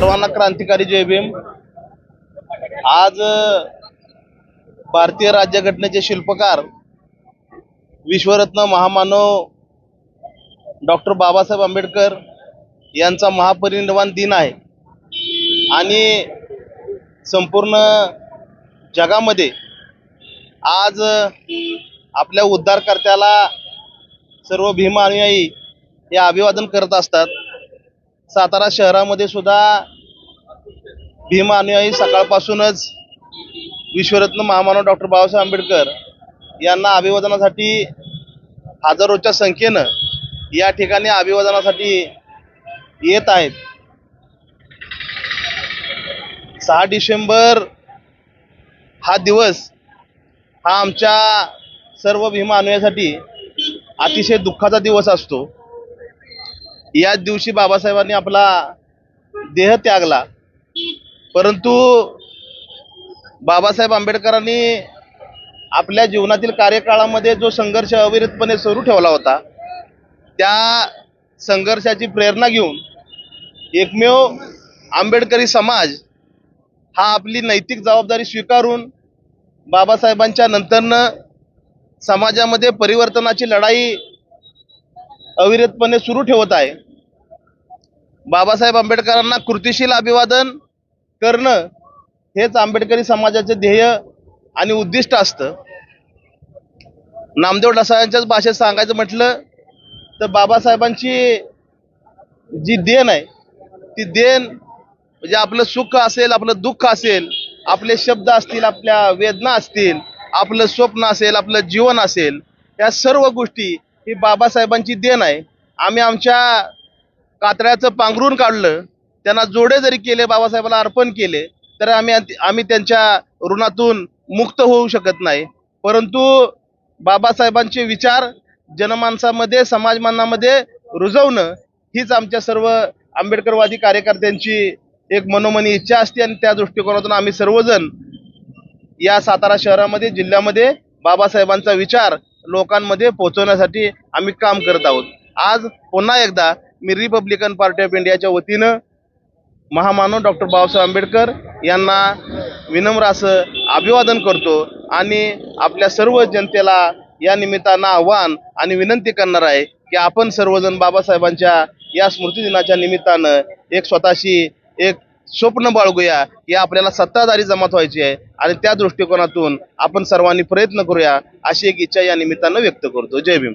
सर्वांना क्रांतिकारी जय भीम. आज भारतीय राज्यघटनेचे शिल्पकार विश्वरत्न महामानव डॉक्टर बाबासाहेब आंबेडकर यांचा महापरिनिर्वाण दिन आहे. आणि संपूर्ण जगामध्ये आज आपल्या उद्धारकर्त्याला सर्व भीम अनुयायी हे अभिवादन करत असतात. सातारा शहरामध्ये सुद्धा भीम अनुयायी सकाळपासूनच विश्वरत्न महामानव डॉक्टर बाबासाहेब आंबेडकर यांना अभिवादनासाठी हजारोच्या संख्येनं या ठिकाणी अभिवादनासाठी येत आहेत. सहा डिसेंबर हा दिवस हा आमच्या सर्व भीम अनुयासाठी अतिशय दुःखाचा दिवस असतो. याच दिवशी बाबासाहेबांनी आपला देह त्यागला. परंतु बाबासाहेब आंबेडकरांनी आपल्या जीवनातील कार्यकाळामध्ये जो संघर्ष अविरतपणे सुरू ठेवला होता त्या संघर्षाची प्रेरणा घेऊन एकमेव आंबेडकरी समाज हा आपली नैतिक जबाबदारी स्वीकारून बाबासाहेबांच्या नंतरनं समाजामध्ये परिवर्तनाची लढाई अविरतपणे सुरू ठेवत आहे. बाबासाहेब आंबेडकरांना कृतिशील अभिवादन करणं हेच आंबेडकरी समाजाचे ध्येय आणि उद्दिष्ट असतं. नामदेव डसाळ्यांच्याच भाषेत सांगायचं म्हटलं तर बाबासाहेबांची जी देण आहे ती देण म्हणजे आपलं सुख असेल आपलं दुःख असेल आपले शब्द असतील आपल्या वेदना असतील आपलं स्वप्न असेल आपलं जीवन असेल या सर्व गोष्टी ही बाबासाहेबांची देण आहे. आम्ही आमच्या कातड्याचं पांघरून काढलं. त्यांना जोडे जरी केले बाबासाहेबाला अर्पण केले तर आम्ही आम्ही त्यांच्या ऋणातून मुक्त होऊ शकत नाही. परंतु बाबासाहेबांचे विचार जनमानसामध्ये समाजमानामध्ये रुजवणं हीच आमच्या सर्व आंबेडकरवादी कार्यकर्त्यांची एक मनोमनी इच्छा असते आणि त्या दृष्टिकोनातून आम्ही सर्वजण या सातारा शहरामध्ये जिल्ह्यामध्ये बाबासाहेबांचा विचार लोकांमध्ये पोहोचवण्यासाठी आम्ही काम करत आहोत. आज पुन्हा एकदा मी रिपब्लिकन पार्टी ऑफ इंडियाच्या वतीनं महामानव डॉक्टर बाबासाहेब आंबेडकर यांना विनम्र असं अभिवादन करतो आणि आपल्या सर्व जनतेला या निमित्तानं आव्हान आणि विनंती करणार आहे की आपण सर्वजण बाबासाहेबांच्या या स्मृतिदिनाच्या निमित्तानं एक स्वतःशी एक स्वप्न बाळगूया. या आपल्याला सत्ताधारी जमात व्हायची आहे. आणि त्या दृष्टिकोनातून आपण सर्वांनी प्रयत्न करूया अशी एक इच्छा या निमित्तानं व्यक्त करतो. जय भीम.